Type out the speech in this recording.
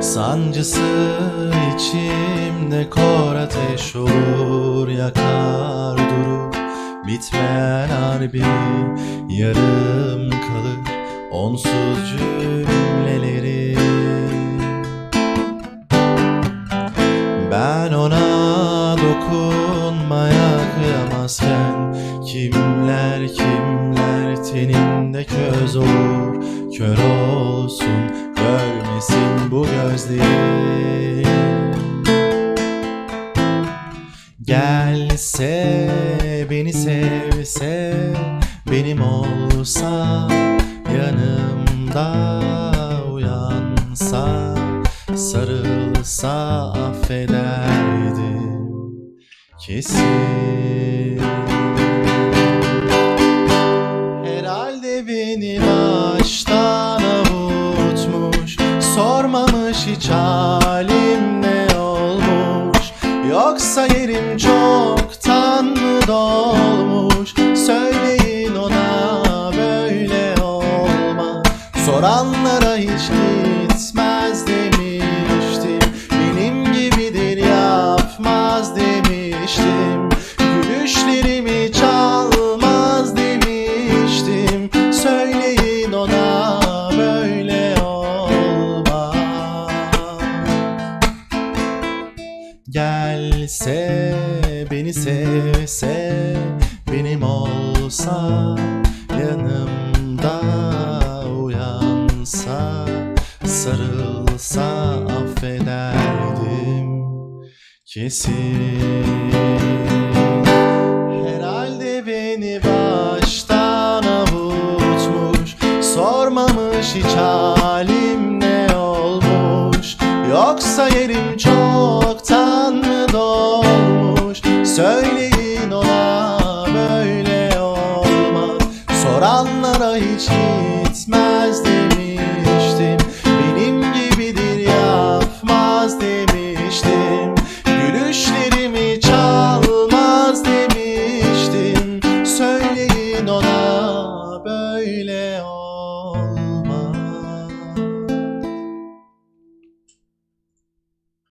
Sancısı içimde kor ateş olur Yakar durur. Bitmeyen harbimi Yarım kalır onsuz cümleleri. Ben ona dokunmaya kıyamazken Kimler kimler teninde köz olur. Kör olsun görmesin bu gözleri Gelse beni sevse benim olsa yanımda uyansa sarılsa affederdim kesin. Herhalde beni baştan Sormamış hiç halim ne olmuş? Yoksa yerim çoktan mı dolmuş? Söyleyin ona böyle olma. Soranlara hiç gitmez Gelse beni sevse benim olsa yanımda uyansa sarılsa affederdim kesin. Herhalde beni baştan avutmuş sormamış hiç Söyleyin ona böyle olmaz. Soranlara hiç gitmez demiş